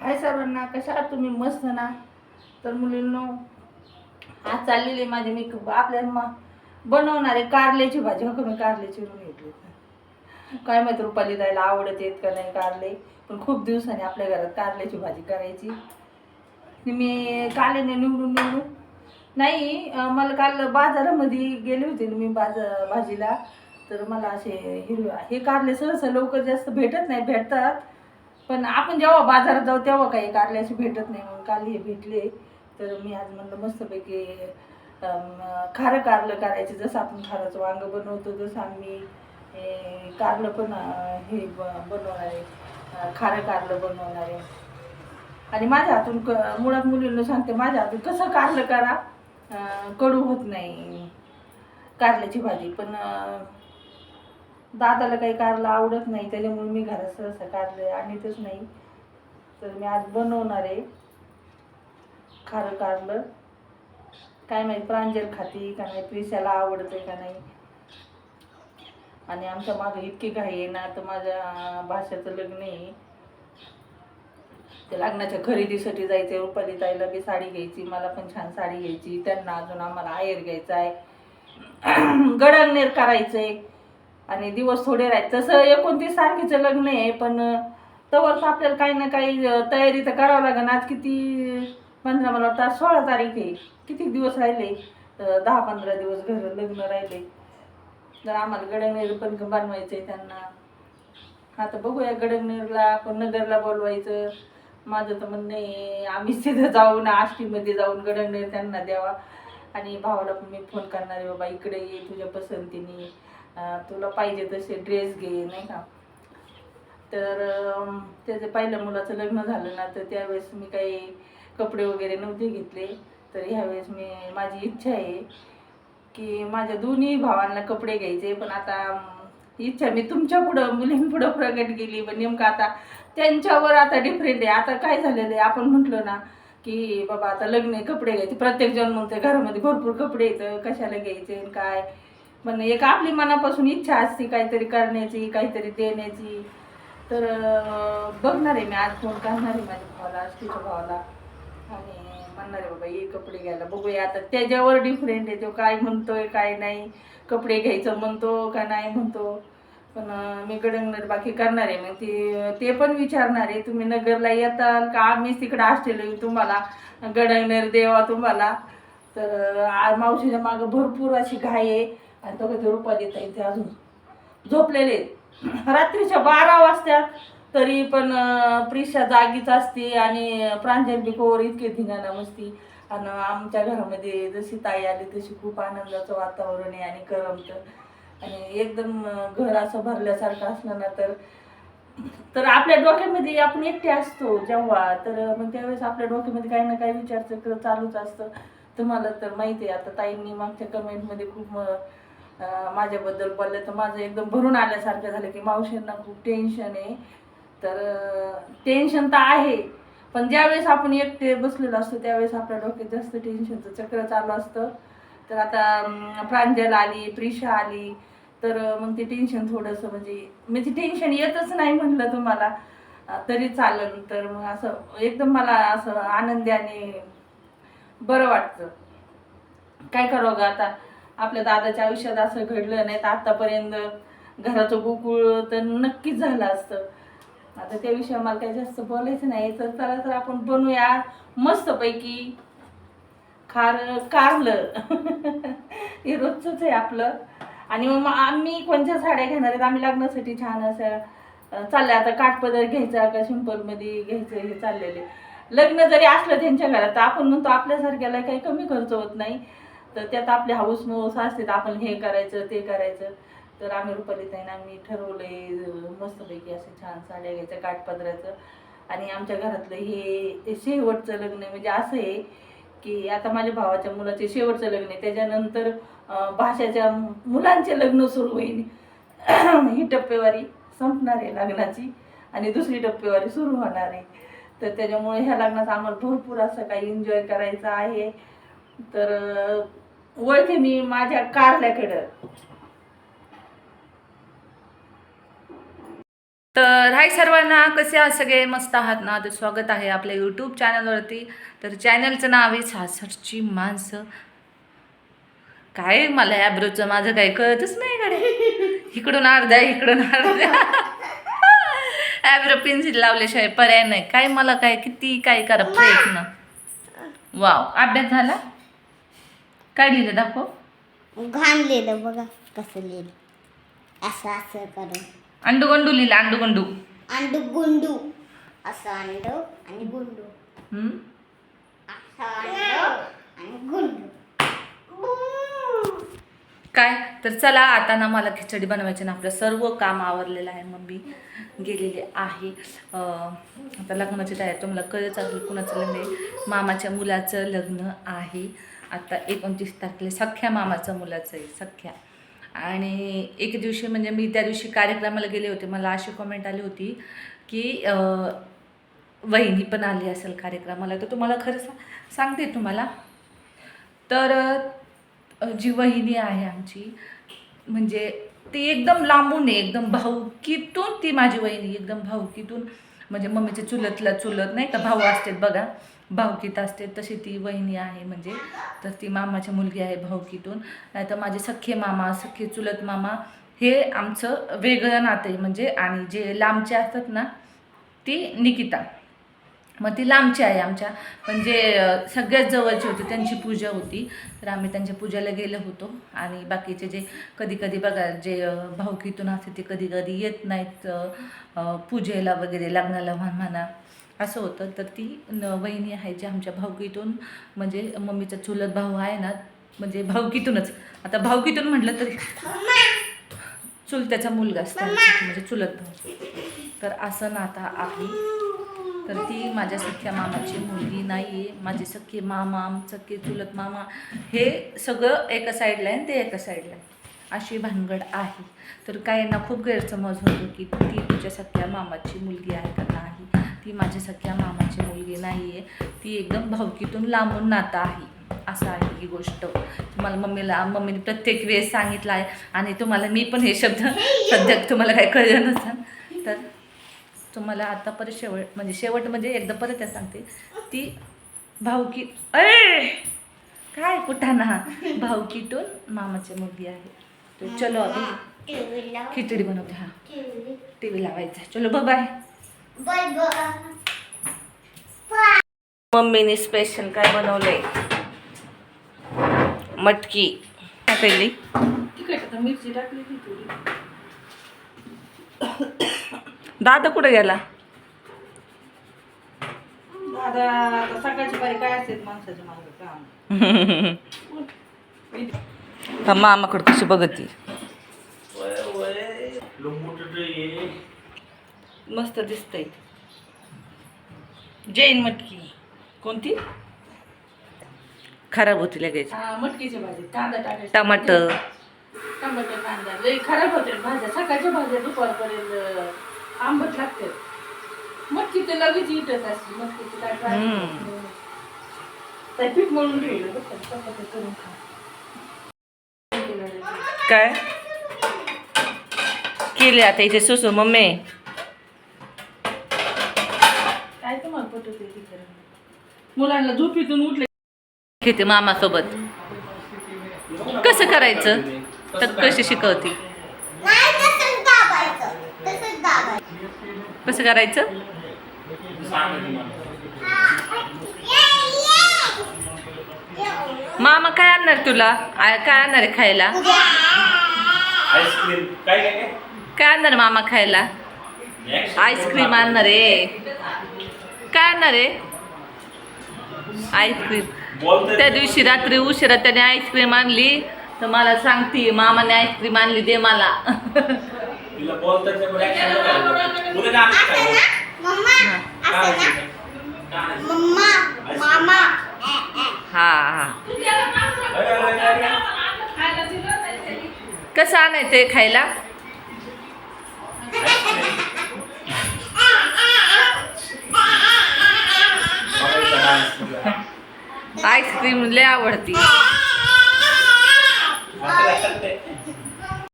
हाय सर्वांना कशा आहात तुम्ही? मस्त ना? तर मुलींनो आज चाललेली आहे माझी मी आपल्या मग बनवणारे कारल्याची भाजी. हो का मी कारल्याची चिरून घेतली काय माहीत रुपाली जायला आवडत येत का नाही कारले. पण खूप दिवसांनी आपल्या घरात कारल्याची भाजी करायची. ती मी कारल्याने निवडून निवडून नाही मला काल बाजारामध्ये गेले होते ना मी बाजार भाजीला. तर मला असे हिरव्या हे कारले सहसा लवकर जास्त भेटत नाही भेटतात. पण आपण जेव्हा बाजारात जाऊ तेव्हा काही कारल्याचे भेटत नाही म्हणून काल हे भेटले. तर मी आज म्हणलं मस्तपैकी खारं कारलं करायचं. जसं आपण खाराचं वांगं बनवतो तसं आम्ही कारलं पण हे ब- बनवणार आहे. खारं कारलं बनवणार आहे. आणि माझ्या हातून क मुळात मुलींना सांगते माझ्या हातून कसं कारलं करा कडू होत नाही. कारल्याची भाजी. पण दादाला काही कारलं आवडत नाही त्याच्यामुळे मी घरात सहसा कारलं आणतच नाही. तर मी आज बनवणार आहे. खारं कारलं. काय माहिती प्रांजल खाती का नाही प्रिशाला आवडते का नाही. आणि आमच्या मागं इतकी घाई आहे ना तर माझ्या भाषाचं लग्न आहे. ते लग्नाच्या खरेदीसाठी जायचंय रुपाली ताईला बी साडी घ्यायची मला पण छान साडी घ्यायची. त्यांना अजून आम्हाला आयर घ्यायचा आहे गडंगनेर आहे आणि दिवस थोडे राहत तसं एकोणतीस तारखेचं लग्न आहे पण तवरच आपल्याला काही ना काही तयारी तर करावं लागेल. आज किती पंधरा मला वाटतं आज सोळा तारीख आहे. किती दिवस राहिले? दहा पंधरा दिवस घर लग्न राहिले. तर आम्हाला गडंगनेर पण बनवायचं आहे त्यांना. आता बघूया गडंगनेरला आपण नगरला बोलवायचं. माझं तर म्हणणं आहे आम्ही तिथं जाऊन आष्टीमध्ये जाऊन गडंगनेर त्यांना द्यावा. आणि भावाला पण मी फोन करणार आहे बाबा इकडे ये तुझ्या पसंतीने. तुला पाहिजे तसे ड्रेस घे नाही का? तर त्याचं पहिल्या मुलाचं लग्न झालं ना तर त्यावेळेस मी काही कपडे वगैरे नव्हते घेतले. तर ह्यावेळेस मी माझी इच्छा आहे की माझ्या दोन्ही भावांना कपडे घ्यायचे. पण आता इच्छा मी तुमच्या पुढं मुलींपुढं प्रगट केली. पण नेमकं आता त्यांच्यावर आता डिफरंट आहे. आता काय झालेलं आहे? आपण म्हटलं ना की बाबा आता लग्न कपडे घ्यायचे. प्रत्येक जण म्हणते घरामध्ये भरपूर कपडे येतं कशाला घ्यायचे काय? पण एक आपली मनापासून इच्छा असते काहीतरी करण्याची काहीतरी देण्याची. तर बघणार आहे मी आज फोन करणार आहे माझ्या भावाला तिच्या भावाला. आणि म्हणणार आहे बाबा ये कपडे घ्यायला बघूया आता. त्याच्यावर डिफरंट आहे तो काय म्हणतोय काय नाही. कपडे घ्यायचं म्हणतो का नाही म्हणतो. पण मी गडंगनर बाकी करणार आहे. मग ते ते पण विचारणार आहे तुम्ही नगरला येताल का? आम्हीच तिकडं असलेलो येऊ तुम्हाला. गडंगनर देवा तुम्हाला. तर मावशीच्या मागं भरपूर अशी घाई आहे. आणि दोघं ते रुपा देता येते अजून झोपलेले रात्रीच्या बारा वाजतात तरी पण प्रिशा जागीच असते आणि प्रांजली कोवर इतके धिंगाणा मस्ती. आणि आमच्या घरामध्ये जशी ताई आली तशी खूप आनंदाचं वातावरण आहे आणि करमतं. आणि एकदम घर असं भरल्यासारखं असलं ना तर तर आपल्या डोक्यामध्ये आपण एकटे असतो जेव्हा. तर मग त्यावेळेस आपल्या डोक्यामध्ये काही ना काही विचारचं चालूच असतं. तुम्हाला तर माहिती आहे आता ताईंनी मागच्या कमेंटमध्ये खूप माझ्याबद्दल बोलले तर माझं एकदम भरून आल्यासारखं झालं की मावशींना खूप टेन्शन आहे. तर टेन्शन तर आहे. पण ज्यावेळेस आपण एकटे बसलेलो असतो त्यावेळेस आपल्या डोक्यात जास्त टेन्शनचं चक्र चालू असतं. तर आता प्रांजल आली प्रिशा आली तर मग ते टेन्शन थोडंसं म्हणजे म्हणजे टेन्शन येतच नाही म्हटलं तुम्हाला. तरी चालेल. तर मग असं एकदम मला असं आनंदी आणि बरं वाटतं. काय करावं ग आता? आपल्या दादाच्या आयुष्यात असं घडलं नाही तर आतापर्यंत घराचं गोकुळ तर नक्कीच झालं असतं. आता त्याविषयी मला काही जास्त बोलायचं नाही तर चला तर आपण बनवूया मस्तपैकी खार कारलं. हे रोजचंच आहे आपलं. आणि मग आम्ही कोणत्या साड्या घेणार आहेत? आम्ही लग्नासाठी छान असं अं, चाललंय. आता काठपदर घ्यायचा का सिंपलमध्ये घ्यायचं हे चाललेले. लग्न जरी असलं त्यांच्या घरात तर आपण म्हणतो आपल्यासारख्याला काही कमी खर्च होत नाही. तर त्यात आपले हाऊस मोस असते तर आपण हे करायचं ते करायचं. तर आम्ही रुपालीताईनं आम्ही ठरवलंय मस्तपैकी असं छान साड्या घ्यायचं काठपदराचं. आणि आमच्या घरातलं हे शेवटचं लग्न म्हणजे असं आहे की आता माझ्या भावाच्या मुलाचे शेवटचं लग्न आहे. त्याच्यानंतर भाषाच्या मुलांचे लग्न सुरू होईल. ही टप्पेवारी संपणार आहे लग्नाची आणि दुसरी टप्पेवारी सुरू होणार आहे. तर त्याच्यामुळे ह्या लग्नाचा आम्हाला भरपूर असं काही एन्जॉय करायचं आहे. तर वळते मी माझ्या कारल्याकडं. तर हाय सर्वांना कसे आहात सगळे? मस्त आहात ना? तर स्वागत आहे आपल्या यूट्यूब चॅनलवरती तर चॅनलचं नाव आहे सासरची माणसं. काय मला ॲब्रोचं माझं काही कळतच नाही कडे इकडून अर्ध्या इकडून अर्ध्या. ॲब्रो पेन्सिल लावल्याशिवाय पर्याय नाही. काय मला काय किती काय करा प्रयत्न वाव अभ्यास झाला? काय लिहिलं दाखव. घाणलेलं बघा कसं लिहिलं. असं असं करून. अंडू गंडू लिहिलं अंडू गंडू अंडू गुंडू. असं अंडू आणि गुंडू. हम्म? असं अंडू आणि गुंडू. काय? तर चला आता ना मला खिचडी बनवायची ना आपलं सर्व काम आवरलेलं आहे. मम्मी गेलेली आहे. अं, आता लग्नाची तयारी तुम्हाला कळच असेल कुणाचं लग्न आहे. मामाच्या मुलाचं लग्न आहे. आता एकोणतीस तारखेला सख्या मामाचं मुलाचं आहे सख्या. आणि एक दिवशी म्हणजे मी त्या दिवशी कार्यक्रमाला गेले होते मला अशी कमेंट आली होती की वहिनी पण आली असेल कार्यक्रमाला तर तुम्हाला खरं सा सांगते तुम्हाला. तर जी वहिनी आहे आमची म्हणजे ती एकदम लांबून आहे एकदम भाऊकीतून ती माझी वहिनी एकदम भाऊकीतून म्हणजे मम्मीचे चुलतला चुलत नाही का भाऊ असतात बघा. भाऊकीत असते तशी ती वहिनी आहे म्हणजे. तर ती मामाची मुलगी आहे भाऊकीतून. नाही तर माझे सख्खे मामा सख्खे चुलत मामा हे आमचं वेगळं नातं आहे म्हणजे आणि जे लांबचे असतात ना ती निकिता. मग ती लांबची आहे आमच्या. पण जे सगळ्यात जवळची होती त्यांची पूजा होती. तर आम्ही त्यांच्या पूजेला गेलो होतो. आणि बाकीचे जे कधी कधी बघा जे भाऊकीतून असते ते कधी कधी येत नाहीत पूजेला वगैरे लग्नाला म्हण म्हणा. असं होतं. तर ती न वहिनी आहे जी आमच्या भाऊकीतून म्हणजे मम्मीचा चुलत भाऊ आहे ना म्हणजे भाऊकीतूनच. आता भाऊकीतून म्हटलं तरी चुलत्याचा मुलगा असतो म्हणजे चुलत भाऊ. तर असं नातं आहे. तर ती माझ्या सख्या मामाची मुलगी नाही आहे माझे सख्खे मामा सख्खे चुलत मामा हे सगळं एका साईडला आहे आणि ते एका साईडला आहे. अशी भानगड आहे. तर काहींना खूप गैरसमज होतो की ती तुझ्या सख्या मामाची मुलगी आहे का नाही? ती माझ्या सख्या मामाची मुलगी नाही आहे ती एकदम भावकीतून लांबून नातं आहे. असं आहे ही गोष्ट. तुम्हाला मम्मीला मम्मीने प्रत्येक वेळेस सांगितलं आहे आणि तुम्हाला मी पण हे शब्द सध्या तुम्हाला काय कळलं नसेल. तर तुम्हाला आता परत शेवट म्हणजे शेवट म्हणजे एकदा परत त्या सांगते. ती भाऊकी अरे! काय कुठाना? भाऊकीतून मामाची मुलगी आहे. तर चलो अभि खिचडी बनवते हा. टीव्ही. टी व्ही लावायचा. चलो बाय बाय मम्मीने स्पेशल काय बनवलंय? मटकी. काय पहिली मिरची टाकली दादा कुठे गेला? दादा आता सकाळची काय असते माणसाच्या मागं काम? हा मामाकडे कशी बघत. ती मस्त दिसतंय. जैन मटकी. कोणती? खराब होती लगेच. हा, मटकीची भाजी. कांदा टाकायचा. टमाटर. टमाटर कांदा. लई खराब होते भाज्या. सकाळच्या भाज्या दुपारपर्यंत आंबट लागते मटकी तर लगेच इटत असते मटकीची काय काय हम्म. तर पीठ मळून ठेवलं बरं का, चपात्या करून खा. काय? केले आता इथे सुसू मम्मी. काय तुम्हाला पटत आहे ती करा मुलांना झोपीतून उठले. घेते मामासोबत. कसं करायचं? तर कशी शिकवती? कसं करायचं? मामा काय आणणार तुला? काय आणणार आहे खायला? काय आणणार मामा खायला? आईस्क्रीम आणणार आहे. काय आणणार आहे? आईस्क्रीम. त्या दिवशी रात्री उशिरा त्याने आईस्क्रीम आणली. तर मला सांगते मामाने आईस्क्रीम आणली दे मला. तिला बोलताय त्यामुळे ऍक्शन नका उद्या काय आम्ही काय बोलू? मम्मा काय असं ना आणायचं? काय आणायचं? मम्मा मामा ऍ, ऍ. हा हा अरे, अरे, अरे, अरे. कसं आणायचंय खायला बघायचं. आईस्क्रीम लय आवडती ते